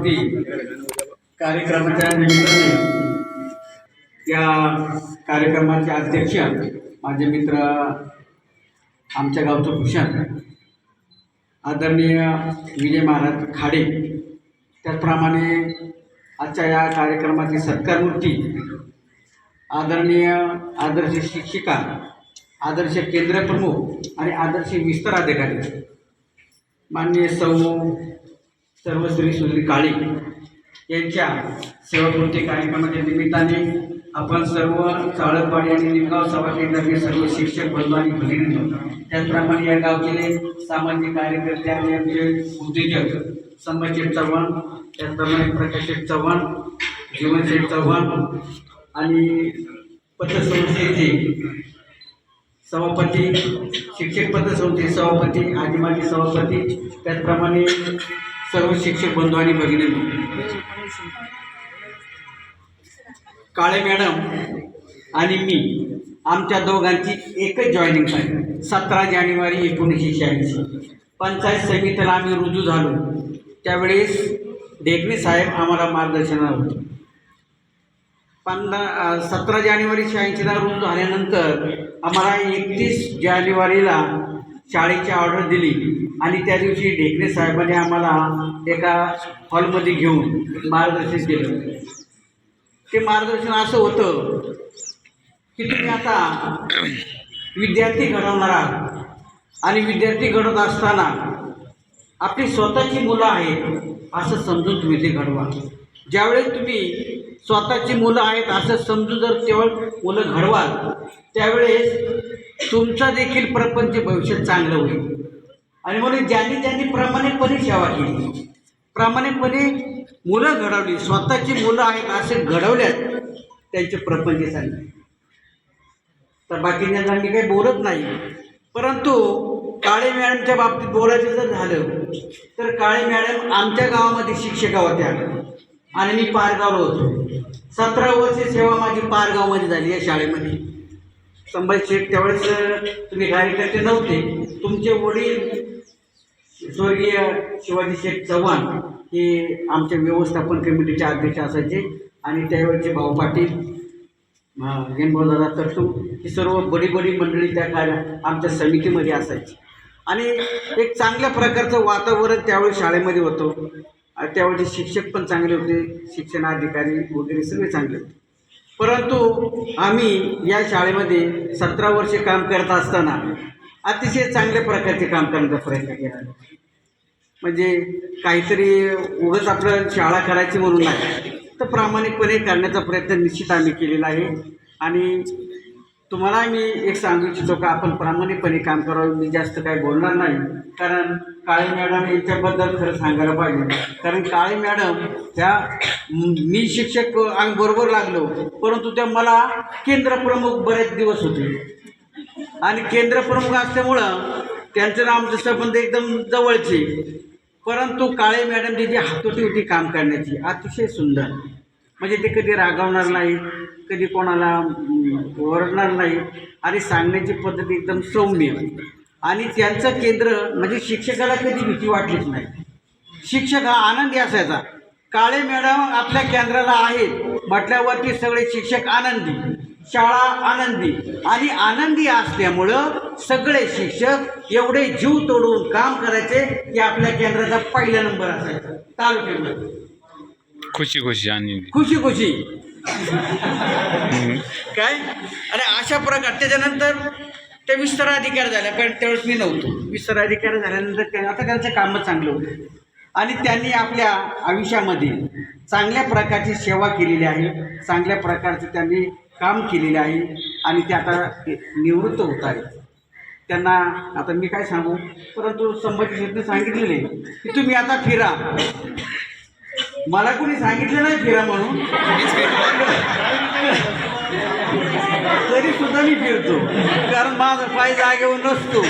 जयंती कार्यक्रमाच्या निमित्ताने या कार्यक्रमाचे अध्यक्ष माझे मित्र आमच्या गावचं भूषण आदरणीय विजय महाराज खाडे त्याचप्रमाणे आजच्या या कार्यक्रमाची सत्कारमूर्ती आदरणीय आदर्श शिक्षिका आदर्श केंद्र प्रमुख आणि आदर्श विस्तार अधिकारी माननीय सौ सर्वश्री सुधीर काळे यांच्या सेवापूर्ती कार्यक्रमाच्या निमित्ताने आपण सर्व चाळकवाडी आणि निमगाव सभा केंद्रातील सर्व शिक्षक बंधू आणि भगिनी त्याचप्रमाणे या गावचे सामाजिक कार्यकर्ते आणि आमचे उद्योजक संभाजी चव्हाण त्याचप्रमाणे प्रकाशेठ चव्हाण जीवनशेठ चव्हाण आणि पतसंस्थेचे सभापती शिक्षक पतसंस्थेचे सभापती आजी माजी सभापती त्याचप्रमाणे सर्व शिक्षक बंधू आणि भगिनी काळे मॅडम आणि मी आमच्या दोघांची एकच जॉईनिंग आहे. सतरा जानेवारी एकोणीसशे शहाऐंशी. पंचायत समितीला आम्ही रुजू झालो. त्यावेळेस देखणे साहेब आम्हाला मार्गदर्शनाला होते. पंधरा सतरा जानेवारी शहाऐंशीला रुजू झाल्यानंतर आम्हाला एकतीस जानेवारीला शाळेची ऑर्डर दिली आणि त्या दिवशी ढेकणे साहेबांनी आम्हाला एका हॉलमध्ये घेऊन मार्गदर्शन केलं. ते मार्गदर्शन असं होतं की तुम्ही आता विद्यार्थी घडवणार आहात आणि विद्यार्थी घडवत असताना आपली स्वतःची मुलं आहेत असं समजून तुम्ही ते घडवा. ज्यावेळेस तुम्ही स्वतःची मुलं आहेत असं समजून जर केवळ मुलं घडवाल त्यावेळेस तुमचा देखील प्रपंच भविष्य चांगलं होईल. आणि म्हणून ज्यांनी ज्यांनी प्रामाणिकपणे सेवा केली प्रामाणिकपणे मुलं घडवली स्वतःची मुलं आहेत असे घडवल्यात त्यांचे प्रपंच चांगले. तर बाकीच्या मी काही बोलत नाही. परंतु काळे मॅडमच्या बाबतीत बोलायचं जर झालं तर काळे मॅडम आमच्या गावामध्ये शिक्षिका होत्या. आणि मी पारगावला होतो. सतरा वर्षे सेवा माझी पारगावमध्ये झाली या शाळेमध्ये. संभाजी शेठ त्यावेळेस तुम्ही कार्यकर्ते नव्हते. तुमचे वडील स्वर्गीय शिवाजी शेठ चव्हाण हे आमच्या व्यवस्थापन कमिटीचे अध्यक्ष असायचे आणि त्यावेळेचे भाऊ पाटील दादा तरतू ही सर्व बडी बडी मंडळी त्या कार्य आमच्या समितीमध्ये असायची. आणि एक चांगल्या प्रकारचं वातावरण त्यावेळी शाळेमध्ये होतं. आणि त्यावेळेचे शिक्षक पण चांगले होते शिक्षणाधिकारी वगैरे सगळे चांगले होते. परंतु आम्ही या शाळेमध्ये सतरा वर्षे काम करत असताना अतिशय चांगल्या प्रकारचे काम करण्याचा प्रयत्न केला. म्हणजे काहीतरी उगच आपलं शाळा करायची म्हणून नाही तर प्रामाणिकपणे करण्याचा प्रयत्न निश्चित आम्ही केलेला आहे. आणि तुम्हाला मी एक सांगू इच्छितो का आपण प्रामाणिकपणे काम करावं मी जास्त काही बोलणार नाही. कारण काळे मॅडम यांच्याबद्दल खरं सांगायला पाहिजे. कारण काळे मॅडम त्या मी शिक्षक आम्ही बरोबर लागलो परंतु त्या मला केंद्रप्रमुख बरेच दिवस होते. आणि केंद्रप्रमुख असल्यामुळं त्यांचं नाव आमचे संबंध एकदम जवळचे. परंतु काळे मॅडमची जी हातोटी होती काम करण्याची अतिशय सुंदर. म्हणजे ते कधी रागावणार नाही कधी कोणाला ओरडणार नाही. आणि सांगण्याची पद्धत एकदम सौम्य. आणि त्यांचं केंद्र म्हणजे शिक्षकाला कधी भीती वाटलीच नाही. शिक्षक हा आनंदी असायचा. काळे मॅडम आपल्या केंद्राला आहेत म्हटल्यावरती सगळे शिक्षक आनंदी शाळा आनंदी. आणि आनंदी असल्यामुळं सगळे शिक्षक एवढे जीव तोडून काम करायचे की आपल्या केंद्राचा पहिला नंबर असायचा तालुक्यामध्ये. खुशी खुशी आणि खुशी खुशी. काय? आणि अशा प्रकार त्याच्यानंतर ते विस्तार अधिकारी झाल्या पण त्यावेळेस मी नव्हतो. विस्तार अधिकारी झाल्यानंतर त्या आता त्यांचं कामं चांगलं होतं. आणि त्यांनी आपल्या आयुष्यामध्ये चांगल्या प्रकारची सेवा केलेली आहे. चांगल्या प्रकारचं त्यांनी काम केलेले आहे. आणि ते आता निवृत्त होत आहेत. त्यांना आता मी काय सांगू? परंतु संभाजी शेठने सांगितलेले की तुम्ही आता फिरा. मला कोणी सांगितलं नाही फिरा म्हणून. तरी सुद्धा मी फिरतो. कारण माझा पाय जागेवर नसतो.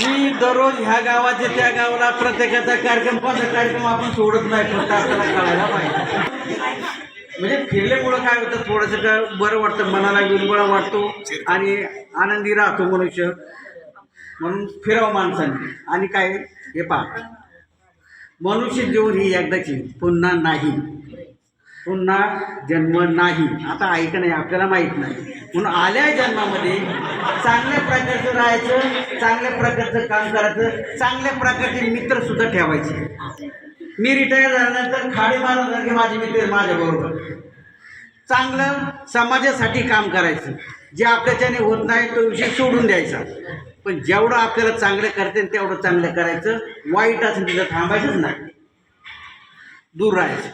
मी दररोज ह्या गावाचे त्या गावाला प्रत्येकाचा कार्यक्रम कोणता कार्यक्रम आपण सोडत नाही फक्त आपल्याला कळायला पाहिजे. म्हणजे फिरल्यामुळं काय होतं थोडंसं काय बरं वाटतं मनाला विरबळा वाटतो आणि आनंदी राहतो मनुष्य. म्हणून फिरावं माणसाने. आणि काय हे पहा. मनुष्य जीवन ही एकदाची पुन्हा नाही. पुन्हा जन्म नाही. आता ऐक नाही आपल्याला माहीत नाही. म्हणून आल्या जन्मामध्ये चांगल्या प्रकारचं राहायचं चांगल्या प्रकारचं काम करायचं चांगल्या प्रकारचे मित्रसुद्धा ठेवायचे. मी रिटायर झाल्यानंतर खाडी मारण्यासारखे माझे मित्र माझ्याबरोबर चांगलं समाजासाठी काम करायचं. जे आपल्याच्याने होत नाही तो विषय सोडून द्यायचा. पण जेवढं आपल्याला चांगलं करते तेवढं चांगलं करायचं वाईट असेल तिथं थांबायचंच नाही. दूर राहायचं.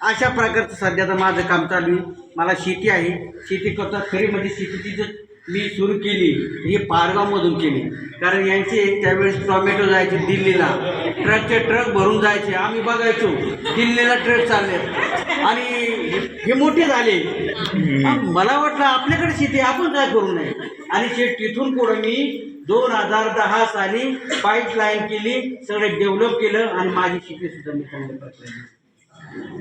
अशा प्रकारचं सध्या तर माझं काम चालू आहे. मला शेती आहे. शेती करतात. खरी म्हणजे शेतीची जर मी सुरू केली ही पारगावमधून केली. कारण यांचे त्यावेळेस टोमॅटो जायचे दिल्लीला. ट्रकचे ट्रक भरून जायचे. आम्ही बघायचो दिल्लीला ट्रक चालले. आणि हे मोठे झाले. मला वाटलं आपल्याकडे शेती आपण काय करू नये? आणि शेत तिथून पुढं मी दोन हजार दहा साली पाईपलाईन केली सगळं डेव्हलप केलं आणि माझी शेती सुद्धा मी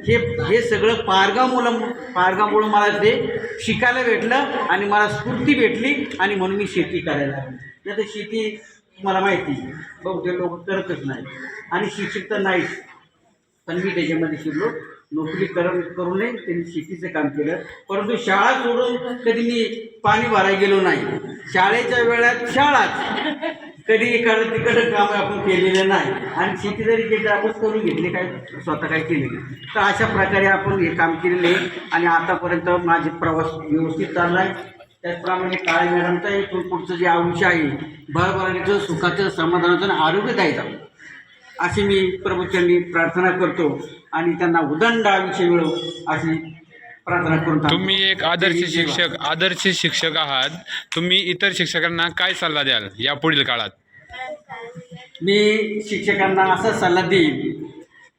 हे हे सगळं पारगामुळं पारगामुळं मला ते शिकायला भेटलं आणि मला स्फूर्ती भेटली आणि म्हणून मी शेती करायला लागली. नाही तर शेती मला माहिती बघ बहुतेक लोक करतच नाही आणि शिक्षक तर नाहीच. पण मी त्याच्यामध्ये शिकलो. नोकरी कर करू नये त्यांनी शेतीचं काम केलं. परंतु शाळा सोडून कधी मी पाणी भरायला गेलो नाही. शाळेच्या वेळात शाळाच. कधी इकडं तिकडं काम आपण केलेलं नाही आणि शेती जरी केली तर आपण करून घेतले काय? स्वतः काय केले नाही. तर अशा प्रकारे आपण हे काम केलेलं आहे आणि आतापर्यंत माझे प्रवास व्यवस्थित चालला आहे त्याचप्रमाणे काळे मॅडमचं इथून पुढचं जे आयुष्य आहे भरभराटीचं सुखाचं समाधानाचं आणि आरोग्यदायीचं अशी मी प्रभूच्यांनी प्रार्थना करतो आणि त्यांना उदंड आयुष्य मिळो अशी प्रार्थना करून थांबतो. तुम्ही एक आदर्श. शिक्षक आदर्श शिक्षक आहात. तुम्ही इतर शिक्षकांना काय सल्ला द्याल या पुढील काळात? मी शिक्षकांना असा सल्ला देईन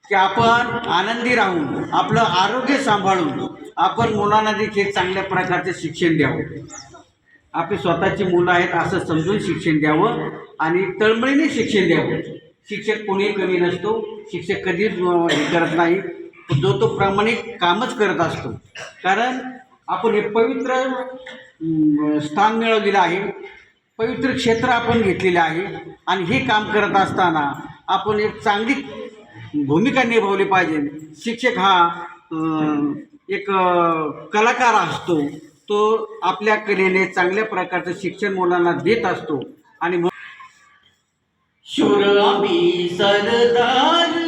की आपण आनंदी राहून आपलं आरोग्य सांभाळून आपण मुलांना देखील चांगल्या प्रकारचं शिक्षण द्यावं. आपली स्वतःची मुलं आहेत असं समजून शिक्षण द्यावं आणि तळमळीने शिक्षण द्यावं. शिक्षक कोणीही कमी नसतो. शिक्षक कधीच हे करत नाही. जो तो प्रामाणिक कामच करत असतो. कारण आपण हे पवित्र स्थान मिळवलेलं आहे. पवित्र क्षेत्र आपण घेतलेलं आहे. आणि हे काम करत असताना आपण एक चांगली भूमिका निभावली पाहिजे. शिक्षक हा एक कलाकार असतो. तो आपल्या कलेने चांगल्या प्रकारचं शिक्षण मुलांना देत असतो. आणि मग शुर आम्ही सरदार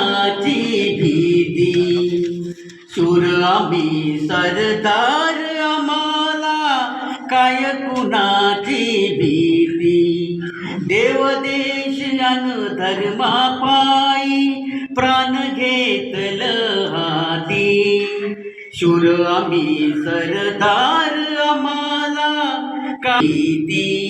कुणाची भीती. सुर आम्ही सरदार आम्हाला काय कुणाची भीती? देवदेश अन धर्मा पायी प्राण घेतल हाती. शूर आम्ही सरदार आम्हाला काहीती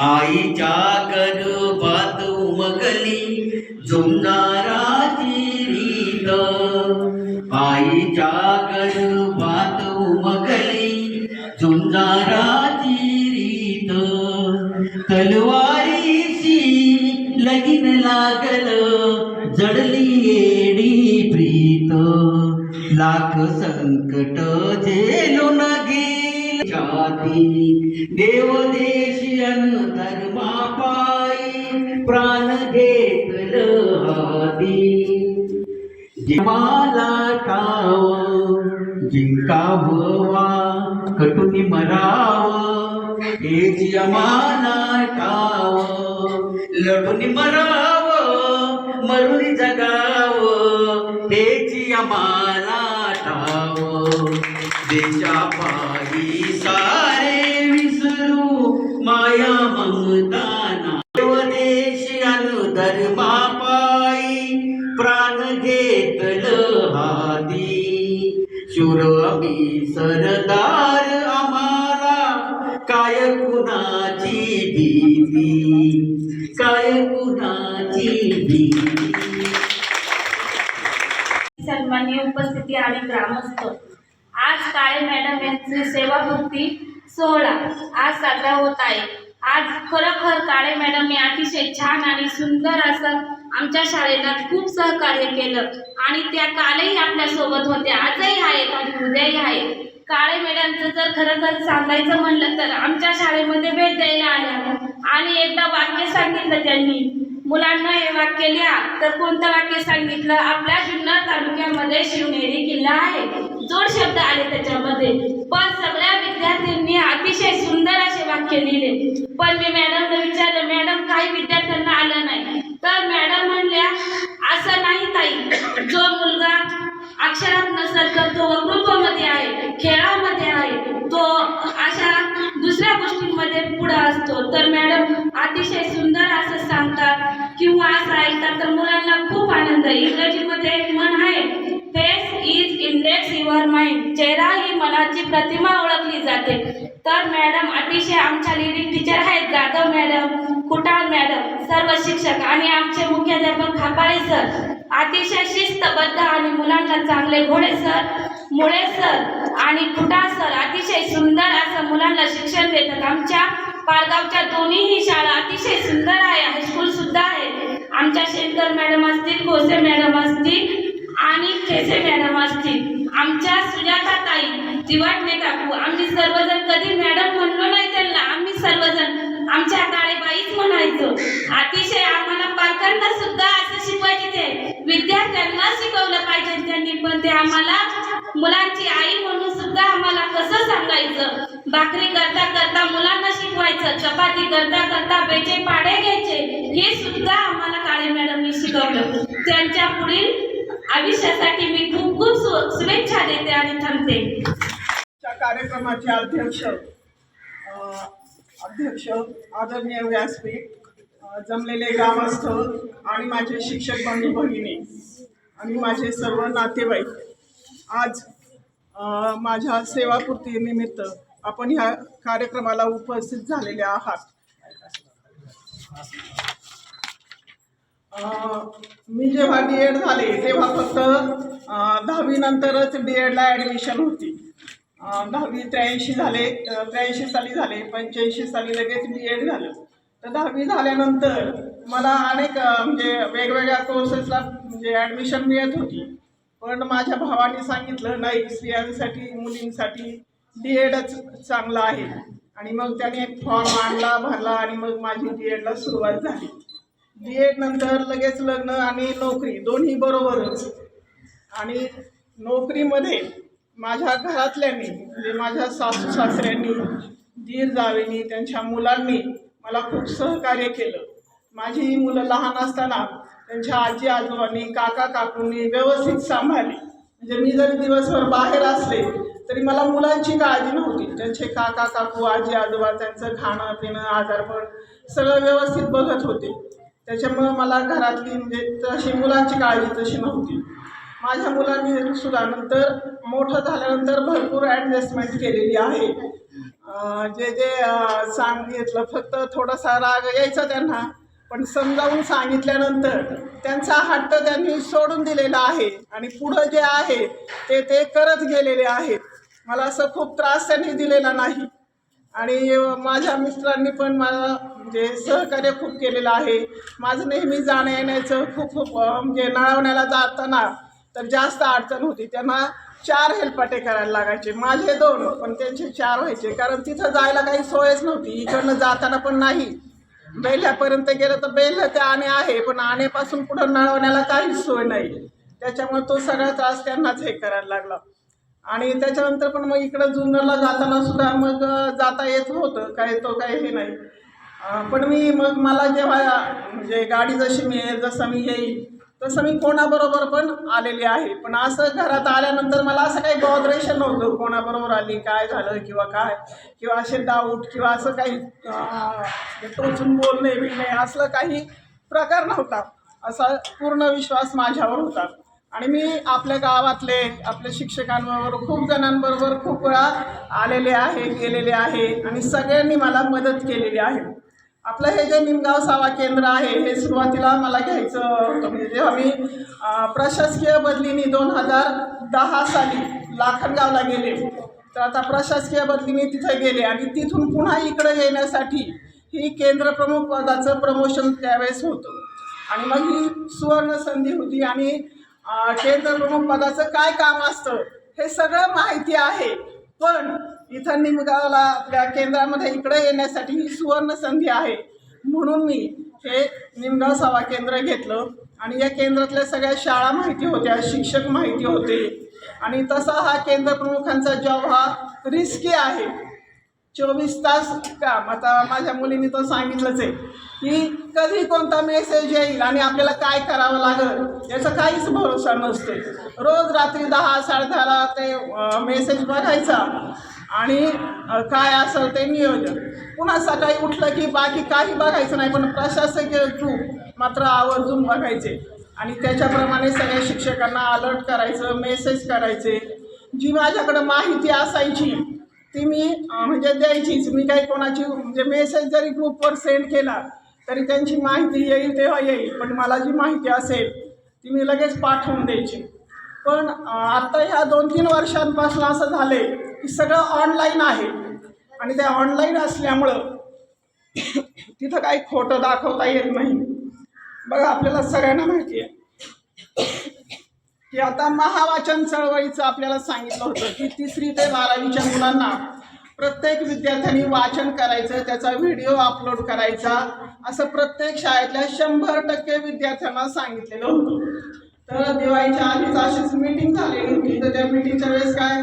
आईच्या गर्भात उमगली झुंजाराची रीत। आईच्या गर्भात उमगली झुंजाराची रीत। तलवारीशी लगीन लागल जडली येडी प्रीत। लाख संकट झेलून गेल देवदेशी अन धर्मा पायी प्राण घेतलं हाती जिमाला ठाव जिंकाववा कटुनी मराव हे जिमाला ठाव लढून मराव मरुनी जगाव हेची आम्हाला ठाव देशा पायी सारे विसरू माया ममताना. देश अनु धर्मा पायी प्राण घेतल हाती. शूर मी सरदार आम्हाला काय कुणाची भीती? काय कुणाची भीती? सन्मान्य उपस्थिती आणि ग्रामस्थ आज काळे मॅडम यांची सेवापूर्ती सोहळा आज साजरा होत आहे. आज खरोखर काळे मॅडम हे अतिशय छान आणि सुंदर असं आमच्या शाळेला खूप सहकार्य केलं. आणि त्या कालही आपल्यासोबत होत्या. आजही आहेत आणि उद्याही आहेत. काळे मॅडमचं जर खरोखर सांगायचं म्हणलं तर आमच्या शाळेमध्ये भेट द्यायला आल्या. आणि एकदा वाक्य सांगितलं त्यांनी. मुलांना हे वाक्य लिहा. तर कोणतं वाक्य सांगितलं? आपल्या जुन्नर तालुक्यामध्ये शिवनेरी किल्ला आहे. जोड शब्द आले त्याच्यामध्ये. पण सगळ्या विद्यार्थ्यांनी अतिशय सुंदर असे वाक्य लिहिले. पण मी मॅडमला विचारलं मॅडम काही विद्यार्थ्यांना आलं नाही. तर मॅडम म्हणल्या असं नाही ताई. जो मुलगा अक्षरात नसेल तर तो वक्तृत्वामध्ये आहे खेळामध्ये आहे तो अशा दुसऱ्या गोष्टींमध्ये पुढं असतो. तर मॅडम अतिशय सुंदर असं सांगतात किंवा असं ऐकतात तर मुलांना खूप आनंद आहे. इंग्रजीमध्ये एक प्रतिमा ओळखली जाते. तर मॅडम अतिशय आमच्या लिडिंग टीचर आहेत जाधव मॅडम कुटाळ मॅडम सर्व शिक्षक आणि आमचे मुख्याध्यापक खापाळे सर. अतिशय शिस्तबद्ध आणि मुलांना चांगले घोडे सर मुळे सर आणि कुटाळ सर अतिशय सुंदर असं मुलांना शिक्षण देतात. आमच्या पारगावच्या दोन्हीही शाळा अतिशय सुंदर आहे हायस्कूल सुद्धा आहे. आमच्या शेतकर मॅडम असतील कोसे मॅडम असतील आणि केसे मॅडम असतील. आमच्या सुजाता ताई तिवाटणे काकू आम्ही सर्वजण कधी मॅडम म्हणलो नाही त्यांना. आम्ही सर्वजण आमच्या काळेबाईच म्हणायचो. अतिशय आम्हाला पालकांना सुद्धा असं शिकवायचे ते. विद्यार्थ्यांना शिकवलं पाहिजे त्यांनी पण ते आम्हाला मुलांची आई म्हणून सुद्धा आम्हाला कसं सांगायचं? भाकरी करता करता मुलांना शिकवायचं चपाती करता करता बेचे पाडे घ्यायचे हे सुद्धा आम्हाला काळे मॅडमनी शिकवलं. त्यांच्या पुढील आयुष्यासाठी मी खूप खूप शुभेच्छा देते आणि थांबते कार्यक्रमाचे अध्यक्ष अध्यक्ष आदरणीय व्यासपीठ जमलेले ग्रामस्थ आणि माझे शिक्षक बंधू भगिनी आणि माझे सर्व नातेवाईक. आज माझ्या सेवापूर्ती निमित्त आपण ह्या कार्यक्रमाला उपस्थित झालेले आहात. मी जेव्हा डी एड झाले तेव्हा फक्त दहावीनंतरच डी एडला ॲडमिशन होती. दहावी त्र्याऐंशी झाले त्र्याऐंशी साली झाले पंच्याऐंशी साली लगेच बी एड झालं. तर दहावी झाल्यानंतर मला अनेक म्हणजे वेगवेगळ्या कोर्सेसला म्हणजे ॲडमिशन मिळत होती. पण माझ्या भावाने सांगितलं नाही स्त्रियांसाठी मुलींसाठी डी एडच चांगलं आहे. आणि मग त्याने एक फॉर्म आणला भरला आणि मग माझी डी एडला सुरुवात झाली. बी एड नंतर लगेच लग्न आणि नोकरी दोन्ही बरोबरच. आणि नोकरीमध्ये माझ्या घरातल्यांनी म्हणजे माझ्या सासू सासऱ्यांनी दीर जावेनी त्यांच्या मुलांनी मला खूप सहकार्य केलं. माझी ही मुलं लहान असताना त्यांच्या आजी आजोबांनी काका काकूंनी व्यवस्थित सांभाळली. म्हणजे मी जरी दिवसभर बाहेर असले तरी मला मुलांची काळजी नव्हती. त्यांचे काका काकू आजी आजोबा त्यांचं खाणं पिणं आजारपण सगळं व्यवस्थित बघत होते. त्याच्यामुळं मला घरातली म्हणजे तशी मुलांची काळजी तशी नव्हती. माझ्या मुलांनी सुद्धा नंतर मोठं झाल्यानंतर भरपूर ॲडजस्टमेंट केलेली आहे. जे जे सांगितलं फक्त थोडासा राग यायचा त्यांना पण समजावून सांगितल्यानंतर त्यांचा हट्ट त्यांनी सोडून दिलेला आहे आणि पुढं जे आहे ते ते करत गेलेले आहेत. मला असं खूप त्रास त्यांनी दिलेला नाही. आणि माझ्या मिस्टरांनी पण मला म्हणजे सहकार्य खूप केलेलं आहे. माझं नेहमी जाणं येण्याचं खूप खूप म्हणजे नळवण्याला जाताना तर जास्त अडचण होती. त्यांना चार हेल्पाटे करायला लागायचे. माझे दोन पण त्यांचे चार व्हायचे. कारण तिथं जायला काही सोयच नव्हती. इकडनं जाताना पण नाही. बेल्ह्यापर्यंत गेलं तर बेल्ह ते आणे आहे पण आणेपासून पुढं नळवण्याला काहीच सोय नाही. त्याच्यामुळे तो सगळा त्रास त्यांनाच हे करायला लागला. आणि त्याच्यानंतर पण मग इकडं जुन्नरला जाताना सुद्धा मग जाता येत होतं काय तो काय हे नाही. पण मी मग मला जेव्हा म्हणजे गाडी जशी मिळेल जसं मी येईल तसं मी कोणाबरोबर पण आलेली आहे. पण असं घरात आल्यानंतर मला असं काही बॉदरेशन नव्हतं कोणाबरोबर आली काय झालं किंवा काय किंवा असे डाऊट किंवा असं काही म्हणजे टोचून बोलणे बिलणे असलं काही प्रकार नव्हता. असा पूर्ण विश्वास माझ्यावर होता. आणि मी आपल्या गावातले आपल्या शिक्षकांबरोबर खूप जणांबरोबर खूप वेळा आलेले आहे गेलेले आहे आणि सगळ्यांनी मला मदत केलेली आहे. आपलं हे जे निमगाव सावा केंद्र आहे हे सुरुवातीला मला घ्यायचं होतं. म्हणजे जेव्हा मी प्रशासकीय बदलीने दोन हजार दहा साली लाखनगावला गेले तर आता प्रशासकीय बदलीने तिथे गेले आणि तिथून पुन्हा इकडे येण्यासाठी ही केंद्र प्रमुख पदाचं प्रमोशन त्यावेळेस होतं. आणि मग ही सुवर्ण संधी होती आणि केंद्रप्रमुख पदाचं काय काम असतं हे सगळं माहिती आहे. पण इथं निमगावला आपल्या केंद्रामध्ये इकडे येण्यासाठी ही सुवर्ण संधी आहे. म्हणून मी हे निमगाव सभा केंद्र घेतलं आणि या केंद्रातल्या सगळ्या शाळा माहिती होत्या शिक्षक माहिती होते. आणि तसा हा केंद्र प्रमुखांचा जॉब हा रिस्की आहे. चोवीस तास काम आता माझ्या मुलीने तर सांगितलंच आहे की कधी कोणता मेसेज येईल आणि आपल्याला काय करावं लागेल याचा काहीच भरोसा नसतो रोज रात्री दहा साडेदहाला ते मेसेज बघायचा आणि काय असेल ते नियोजन. पुन्हा सकाळी उठलं की बाकी काही बघायचं नाही पण प्रशासकीय थ्रू मात्र आवर्जून बघायचे. आणि त्याच्याप्रमाणे सगळ्या शिक्षकांना अलर्ट करायचं मेसेज करायचे जी माझ्याकडं माहिती असायची ती मी म्हणजे द्यायचीच. मी काही कोणाची म्हणजे मेसेज जरी ग्रुपवर सेंड केला तरी त्यांची माहिती येईल तेव्हा येईल. पण मला जी माहिती असेल ती मी लगेच पाठवून द्यायची. पण आत्ता ह्या दोन तीन वर्षांपासून असं झालं आहे की सगळं ऑनलाईन आहे. आणि ते ऑनलाईन असल्यामुळं तिथं काही खोटं दाखवता येत नाही. बघा आपल्याला सगळ्यांना माहिती आहे. की आता महावाचन चळवळीचं आपल्याला सांगितलं होतं की तिसरी ते बारावीच्या मुलांना प्रत्येक विद्यार्थ्यांनी वाचन करायचं त्याचा व्हिडिओ अपलोड करायचा असं प्रत्येक शाळेतल्या शंभर टक्के विद्यार्थ्यांना सांगितलेलं होतं. तर दिवाळीच्या आधीच अशीच मीटिंग झालेली होती. तर त्या मीटिंगच्या वेळेस काय?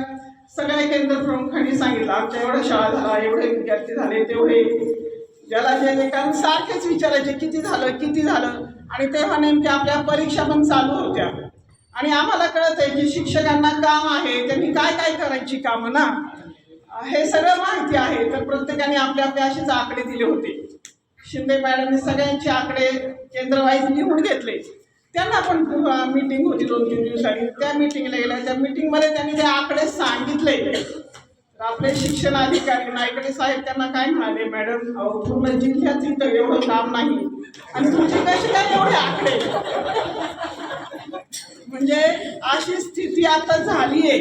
सगळ्या केंद्र प्रमुखांनी सांगितलं आमच्या एवढ्या शाळा झाला एवढे विद्यार्थी झाले तेवढे. ज्याला जे जे कारण सारखेच विचारायचे किती झालं किती झालं? आणि तेव्हा नेमक्या आपल्या परीक्षा पण चालू होत्या. आणि आम्हाला कळत आहे की शिक्षकांना काम आहे त्यांनी काय काय करायची कामं ना? हे सगळं माहिती आहे तर प्रत्येकाने आपल्या आपले असेच आकडे दिले होते. शिंदे मॅडमने सगळ्यांचे आकडे केंद्रवाईज लिहून घेतले. त्यांना पण मीटिंग होती दोन तीन दिवसांनी. त्या मीटिंगला गेल्या त्या मीटिंगमध्ये त्यांनी ते आकडे सांगितले. तर आपले शिक्षण अधिकारी नायकडे साहेब त्यांना काय म्हणाले मॅडम अहो, पूर्ण जिल्ह्यात इथं एवढं काम नाही. आणि तुमचे कसे काय एवढे आकडे? म्हणजे अशी स्थिती आता झाली आहे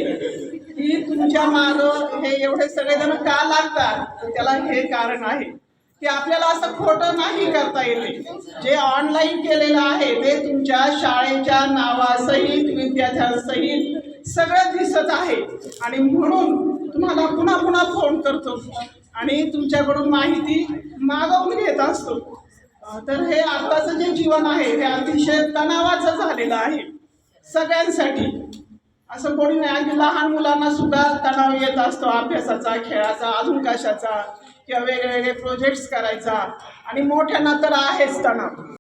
की तुमच्या मागं हे एवढे सगळेजण का लागतात? त्याला हे कारण आहे. की आपल्याला असं खोटं नाही करता येते. जे ऑनलाईन केलेलं आहे ते तुमच्या शाळेच्या नावासहित विद्यार्थ्यांसहित सगळं दिसत आहे. आणि म्हणून तुम्हाला पुन्हा पुन्हा फोन करतो. आणि तुमच्याकडून माहिती मागवून घेत असतो. तर हे आत्ताचं जे जीवन आहे हे अतिशय तणावाचं झालेलं आहे. सगळ्यांसाठी. असं कोणी नाही. अगदी लहान मुलांना सुद्धा तणाव येत असतो. अभ्यासाचा खेळाचा अजून कशाचा किंवा वेगवेगळे प्रोजेक्ट्स करायचा. आणि मोठ्यांना तर आहेच तणाव.